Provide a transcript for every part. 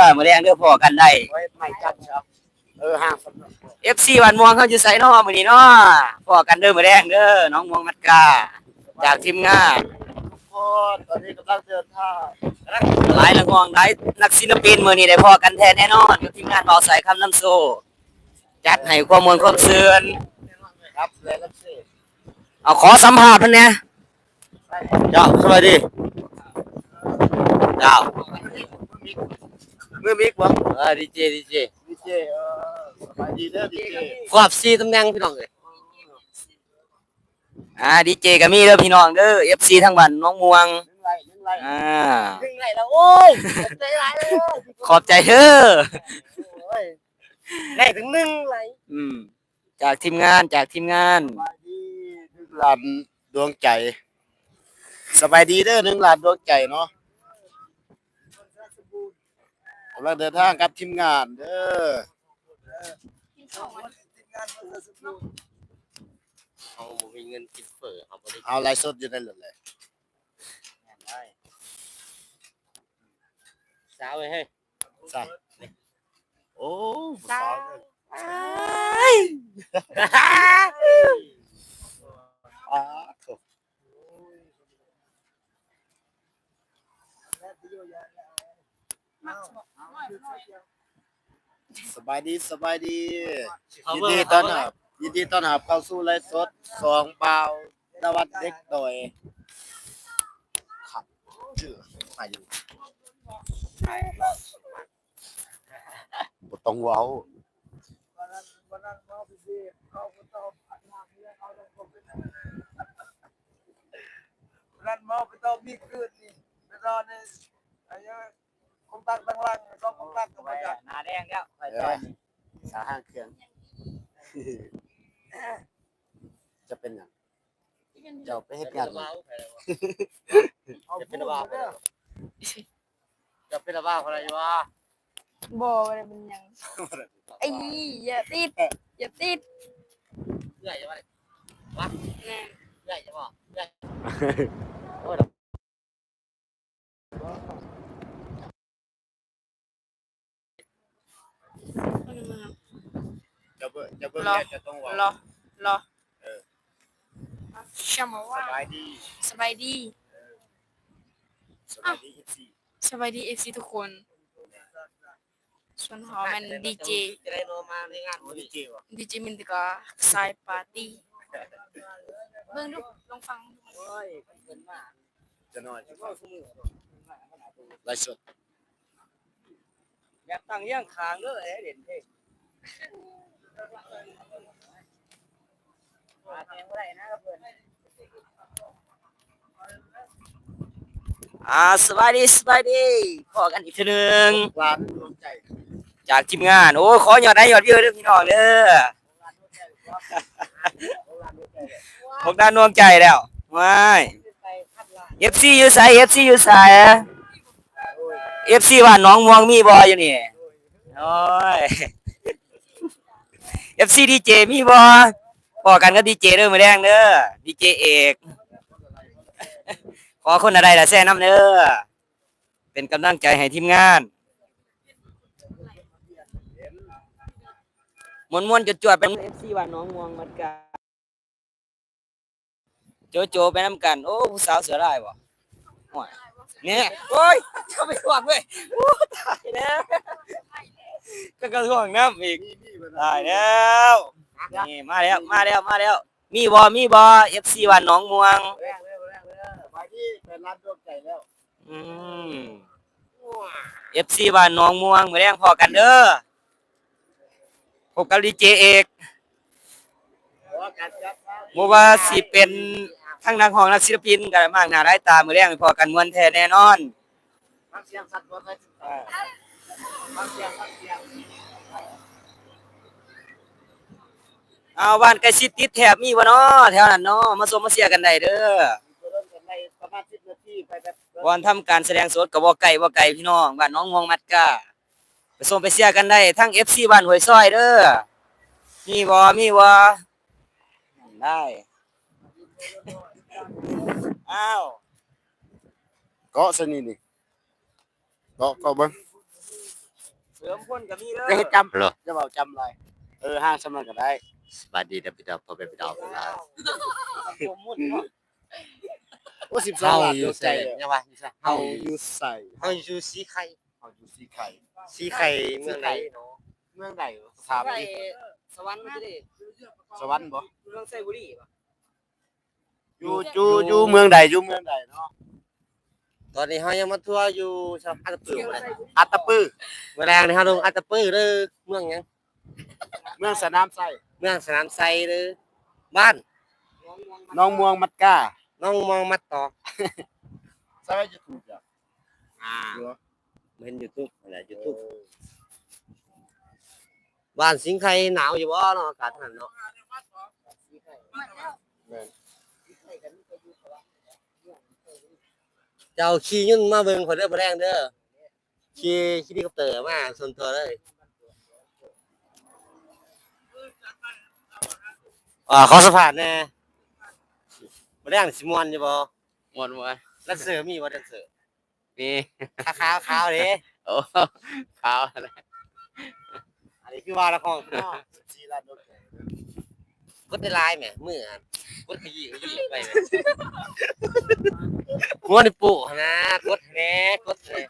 อมาแรงเด้อพอกันได้ไว้ไม่จัดครับเออห้างสำหรับ FC วันม่วงเขาจะใส่น้อมื้อนี้เนาะพอกันเด้อมาแรงเด้อน้องม่วงมัดกาจากทีมงานทุกคนตอนนี้กำลังเดินทางหลายละงองหลายนักศิลปินมื้อนี้ได้พอกันแท้แน่นอนกับทีมงานเบาสายคำน้ำโซจัดให้ความมวลความเสื่อนครับเลยรับสิเอาขอสัมภาษณ์เพิ่นแหน่เจ้าสวัสดีเจ้า เมื่อมิกวะเออดีเจดีเจดีเจเออสบายดีเด้อดีเจควบซีตำแหน่งพี่น้องเลยอ่าดีเจก็มีเด้อพี่น้องเด้อ FC ทั้งบ้านน้องม่วงนึ่งไรนึ่งไรอ่านึ่งไรแล้วโอ้ยใจร้ายเลยขอบใจเด้อโอ้ยได้ถึงหนึ่งไรอืมจากทีมงานจากทีมงานสบายดีหนึ่งหลานดวงใจ สบายดีเด้อหนึ่งหลานดวงใจเนาะกำลังเดินทางกับทีมงาน เด้อเขาบ่มีเงินกินเฝอเขาบ่ได้เอาไลฟ์สดอยู่ได้เลยเลยสาวไว้ให้ใช่โอ้สาวเนี่ยอ่าโถ่ สบายดีสบายดี ยินดีต้อนรับยินดีต้อนรับเข้าสู่ไลฟ์สดสองเปล่าตะวันเด็กโดยครับชื่อมาอยู่บ่ต้องเว้ารันมอไปต่อมีคืนนี่ไปต่อในไอ้ยั งคงตั้งตั้งล่างก็คงตั้งกับมาจากหน้าแดงแล้วเออสาห้างเครื่อง จะเป็นหยังเจ้าไปเฮ็ดงานหยังเอาจะพูเป็นดบ้าเด้อจะเป็นบ้าอะไรวะบ่อะไรเป็นหยังไอ้อย่าติดอย่าติดใหญ่จะว่านะใหญ่จะบ่ใหญ่ จะเบิ่งจะเบิ่งรอแม่จะต้องเว้ารอรอเออชามาสว่าบายดีสบายดีสบายดีอีกสี่สบายดีเอฟซีทุกคน ส่วนหอมันดีเจจะได้โนมาในงานโอ้วันดีนี้เจวะดีเจมินตกาสายปาร์ตี้เบิ่งดูลองฟังดูโอ้ยเป็นมาจะนอนจะนอนไลฟ์สดอยากตั้งเยี่ยงคางเด้อเอ้เด่นเท่อ่าสบายดีสบายดีพอกันอีกทีหนึง ร้านดวงใจจากทีมงาน โอ้ขอยอดได้ยอดเยอะเด้อพี่น้องเด้อพกด้านนวงใจแล้วไม่เอฟซีอยู่ใส่เอฟซีอยู่ใส่เอฟซีว่าน้องม่วงมีบออยู่นี่โอ้ย เอฟซีดีเจมีบอพอกันก็ดีเจเด้อมาแดงเด้อดีเจเอก ขอคนอะไรล่ะแซ่น้ำเด้อเป็นกำลังใจให้ทีมงานมวนมวนๆจวดๆเป็นเอฟซีว่าน้องม่วงมัดกาโจโจไปน้ำกัน โอ้ผู้สาวเสือได้บ่โอ้ยเนี่ยโอ้ยเข้าไปห่วงเลยโอ้ตายแล้วก็กระห่วงน้ำอีก ตายแล้วนี่มาแล้วมาแล้วมาแล้ว มีบอมีบอเอฟซีว่าน้องม่วงแรงเร็วแรงเร็วไปที่เป็นร้านดวงใจแล้วอืมเอฟซีบ้านหน้องม่วงมือแรงพอกันเด้อพบกับดีเจเอกเพราะว่าการจัดงานบ่ว่าสิเป็นทั้งนักห้องนักศิลปินกันมากหน้าหลายตามือแรงพอกันมวนแท้แน่นอนฟังเสียงสัตว์บ่ได้ฟังเสียงฟังเสียง เอาบ้านใกล้ชิดติดแถบมีบ่เนาะแถวนั้นเนาะมาส่งมาเสียกันได้เด้อตัวเริ่มกันในประมาณ10นาทีไปแบบวันทำการแสดงสดก็บ่ไกลบ่ไกลพี่น้องบ้านน้องม่วงมัดกาไปส่งไปเสียกันได้ทั้ง FC บ้านห้วยซอยเด้อมีบ่มีบ่ได้อ้าวเกาะซะนี่นี่เกาะเกาะเบิ่งเสริมคนก็มีเด้อจะให้จำเหรอ จะเบาจำอะไรเออห้างสำนักก็ได้ สวัสดีเด้อพี่น้องพ่อแม่พี่น้องนะผมมุ่นเนาะโอ้สิบสองล้านดวงใจยังวะอยู่ใส่เฮาอยู่ใส่เฮาอยู่สีไข่เฮาอยู่สีไข่สีไข่เมืองไหนเนาะเมืองใดถามไปดิสวรรค์ไม่ได้สวรรค์บ่เมืองไซบุรีป่ะอยู่อยู่อยู่เมืองใดอยู่เมืองใดเนาะตอนนี้เฮายังมาทัวร์อยู่ชาวอัตตปือเลยอัตตปือเมื่อแรงนี่เฮาลงอัตตปือเด้อเมืองหยังเมืองสนามไส้ เมืองสนามไซเด้อบ้านน้องม่วงมัดก้าน้องมองมัดตอกใช่ไหมจะถูกจ้ะอ่าเหรอเห็น YouTube นั่นแหละ YouTube บ้านสิงห์ไข่หนาวอยู่บ่เนาะอากาศเท่านั้นเนาะแม่นเจ้าขี่ยุ่นมาเบิ่งคนเด้อบ่แรงเด้อขี่เฮลิคอปเตอร์มาส่วนตัวเลย อ่าขอสะพานแน่บ่ได้อ่านสิม่วนอยู่บ่หมดหมดแล้วเสือมีบ่แดนเสือนี่ขาวๆขาวเด้โอ้ขาวอะไรอันนี้คือว่าละของเนาะสีลานดวงใจกดได้หลายแหมมืออะกดขยี้ขยี้ไปแหมหัวนี่ปู่หั่นนะกดแหน่กดแหน่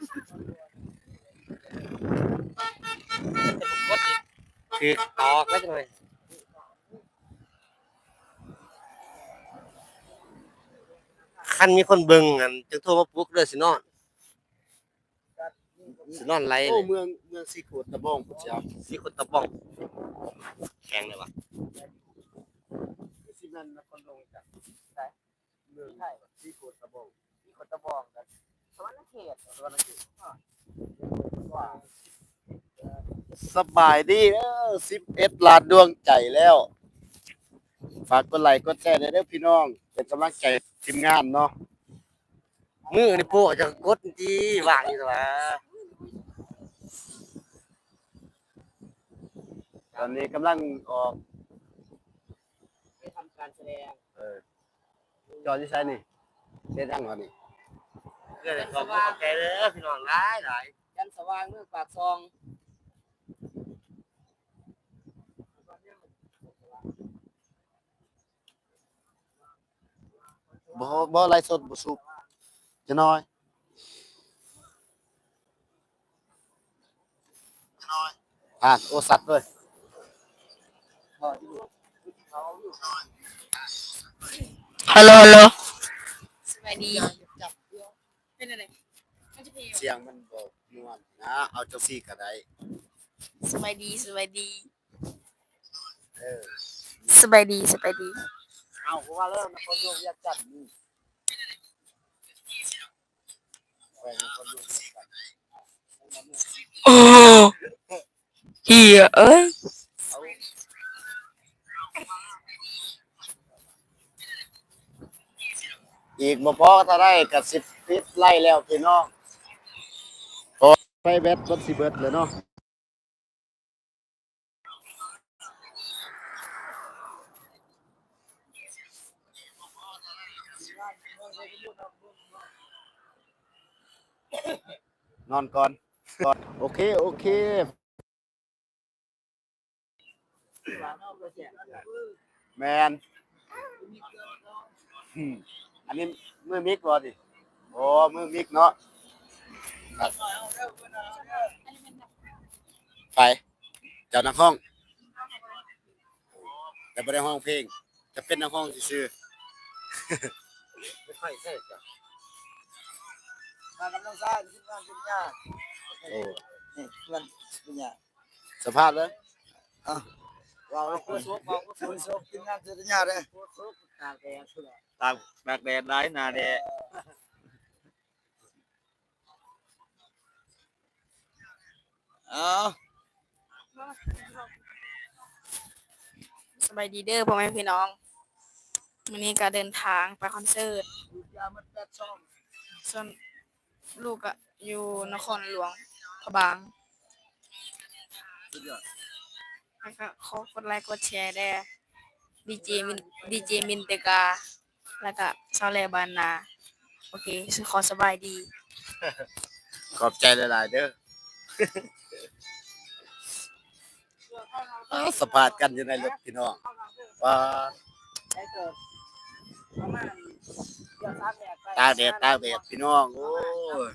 กดอีกคือออกแล้วจังได คันมีคนเบิ่งอันจึงโทรมาปลุกเด้อสินอนสินอนไรโอ้เลยเมืองเมืองสีโขดตะบองพุทธเจ้าสิคนตะบ้องแข็งเลยวะสิแม่นนครหลวงจ้ะเมืองสีโขดตะบองมีคนตะบองกันสวรรค์เขตสวรรค์เขตสบายดีเด้อ11ล้านดวงใจแล้ว ฝากกดไลค์กดแชร์ด้วยเด้อพี่น้อง เป็นกำลังใจ ทีมงานเนาะมือนี่โป้จะกดจีวางอยู่ตัวตอนนี้กำลังออกไปทำการแสดงเออจอที่ใช้นี่เส้นดังเหรอนี่เพื่อนขอบคุณขอบใจเด้อพี่น้องหลายหลายยันสว่างเมืองปากซอง บ่บ่ไลฟ์สดบ่สุบจะน้อยจะน้อยอะโอสัตว์ด้วยฮัลโหลฮัลโหลสวัสดีเป็นอะไรมันจะเพลงเสียงมันบ่ม่วนนะเอาจังซี่ก็ได้สบายดีสบายดีเออสบายดีสบายดี เอาเพราะว่าแล้วนครหลวงอยากจัดนี่โอ้เฮียเอ้ยอีกบ่พอถ้าได้ก็สิบฟิตไล่แล้วพี่น้องไปแบตรถสิเบิดเลยเนาะ นอนก่อนก่อนโอเค โอเค แมนอืมอันนี้มือมิกบ่ดิโอ้มือมิกเนาะครับไปเจ้านักห้อง แต่ไม่ได้ห้องเพลง จะเป็นนักห้องซื่อไม่ค่อยใช่จ้ะ มากำลังสร้างขึ้นบ้านขึ้นยาๆโอ้นี่เพื่อนขึ้นยาสภาพเลยว้าคุณโซกว้าคุณโซกขึ้นงานขึ้นยาเลยตากแดดสุดตากแบกแดดได้นาแดดเอาสบายดีเด้อพ่อแม่พี่น้องวันนี้ก็เดินทางไปคอนเสิร์ตส่วน ลูกอะอยู่นครหลวงพระบางแล้วก็ขอกดไลค์กดแชร์ได้ดีเจมินดีเจมินเตกา แล้วก็ซาเลบานา โอเคขอสบายดี ขอบใจหลายๆเด้ออ้าสะพาดกันอยู่ในรถพี่น้องว่า ได้เกิดประมาณ เดือนสามแดดตากแดดตากแดดพี่น้องโอ้ย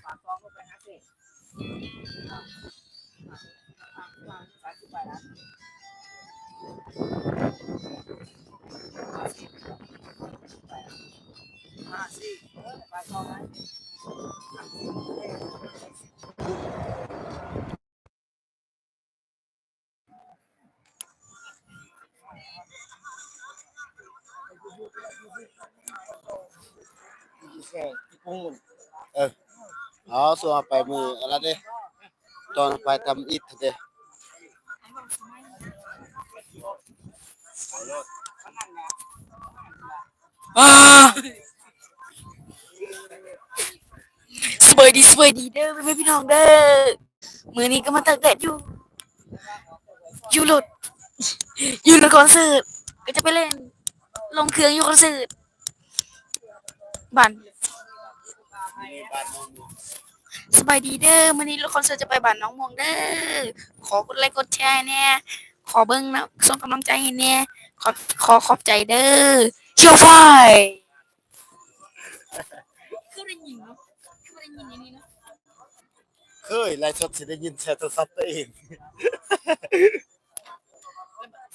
เออฝากซองนะเอาส่วนไปมืออะไรเด้ตอนไปทำอิฐเด้อาสบายดีสบายดีเด้อพ่อแม่พี่น้องเด้อมือนี้ก็มาตักแดดอยู่อยู่รถอยู่รถคอนเสิร์ตก็จะไปเล่น ลงเครื่องอยู่คอนเสิร์ต บันสบายดีเด้อมื้อนี้รถคอนเสิร์ตจะไปบ้านน้องม่วงเด้อขอกดไลค์กดแชร์แน่ขอเบิ่งนะส่งกำลังใจให้แน่ขอขอขอบใจเด้อเชียวไฟคือได้ยินเนาะคือได้ยินอย่างนี้เนาะเคยไลฟ์สดสิได้ยินแชร์โทรศัพท์ตัวเอง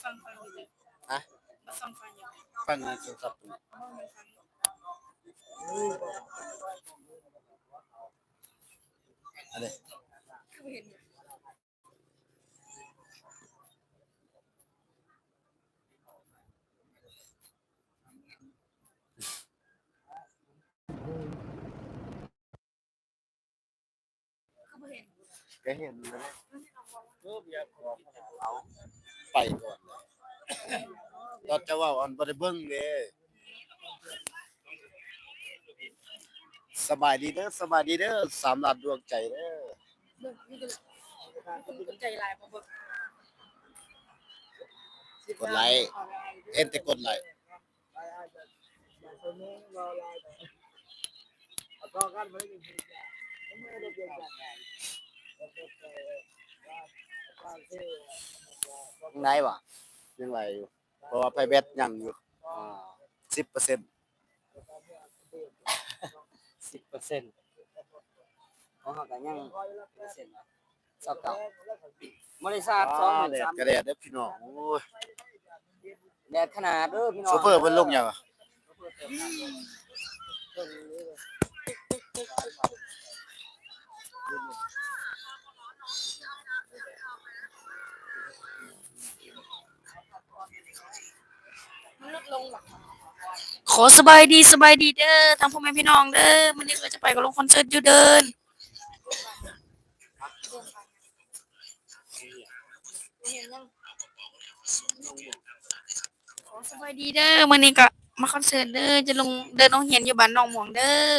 ฟังฟังอยู่เลยฮะฟังฟังอยู่ฟังในโทรศัพท์ตัวเอะไรคือเห็นอยู่ก็เห็นเลยไปก่อนเลยตอนจะว่าอันบริเบิ้งเลย สบายดีเด้อสบายดีเด้อสามหลัดดวงใจเด้อเบิ่งนี่ก็คนใจลายบ่เบิ่งกดไลค์เห็นแต่กดไลค์ไม่ได้กินวะยังไงอยู่เพราะว่าไปแบตยังอยู่สิบเปอร์เซ็นต์ สิบเปอร์เซ็นต์ของเขาก็ยังเปอร์เซ็นต์นะสอบเก่าบริษัทสองหมื่นแดดสามกระแดดเด้อพี่น้องโอ้ยแดดขนาดเด้อพี่น้องโซเฟอร์เพิ่นลงยังอะ ขอสบายดีสบายดีเด้อทางพ่อแม่พี่น้องเด้อมื้อนี้ก็จะไปกับลงคอนเสิร์ตอยู่เดินขอสบายดีเด้อมื้อนี้ก็มาคอนเสิร์ตเด้อจะลงเดินลงเหียนอยู่บ้านหนองหมวงเด้อ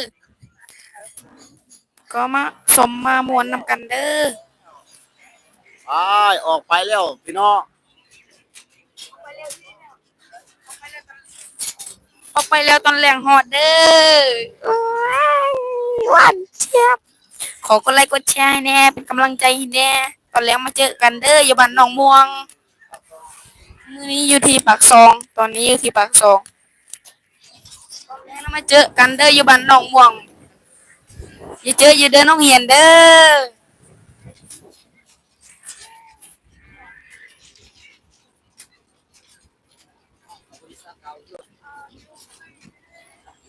ก็มาสมมามวนนำกันเด้ออ้ายออกไปแล้วพี่น้อง ออกไปแล้วตอนแรงฮอดเด้อว้ายหวานเจี๊ยบขอกดไลค์กดแชร์ให้แน่เป็นกำลังใจให้แน่ตอนแรงมาเจอกันเด้ออยู่บ้านหนองม่วงมือนี้อยู่ที่ปากซอง ตอนนี้อยู่ที่ปากซองตอนแรงมาเจอกันเด้ออยู่บ้านหนองม่วงอย่าเจออย่าเดินน้องเหียนเด้อ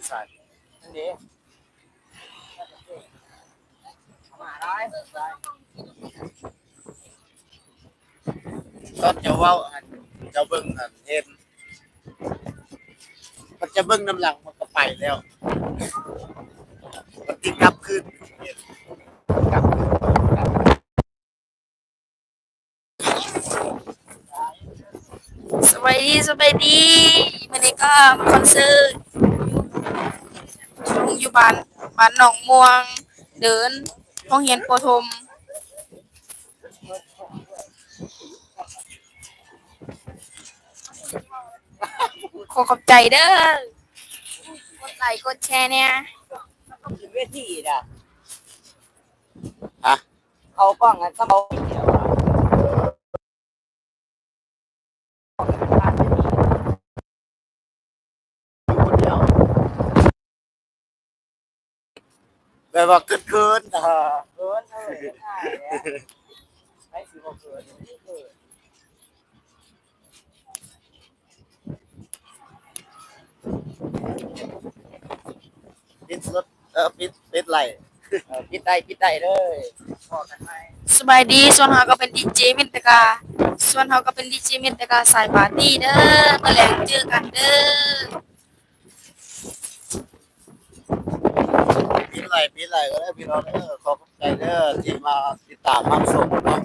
ใส่อันนี้มาได้ตอนจะว้าอันจะเบิ่งอันเห็นมันจะเบิ่งน้ำหลังมันก็ไปแล้วมันติดกลับขึ้นกลับขึ้นสบายดีสบายดีวันนี้ก็คอนเสิร์ต อยู่บ้านบ้านหนองม่วง เดินห้องเรียนปฐมขอขอบใจเด้อกดไลค์กดแชร์เนี่ยขึ้นเวทีนะฮะเขากล้องกันสมอง แบบว่าเกินๆอ่าเกินเท่าไหร่ง่ายเนี่ยใช้สิบเกินเกินปิดรถเออปิดปิดไหลเออปิดได้ปิดได้เลยพอกันไหมสบายดี ส่วนเฮาก็เป็นดีเจมินตกาส่วนเฮาก็เป็นดีเจมินตกาสายปาร์ตี้เด้อเมื่อแรงเจอกันเด้อ ไหลปีไหลก็ได้พี่น้องเด้อขอบใจเด้อที่มาติดตามมาส่งเนาะ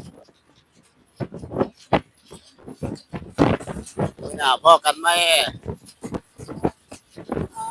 มื้หนาพ่อกันไหมอ้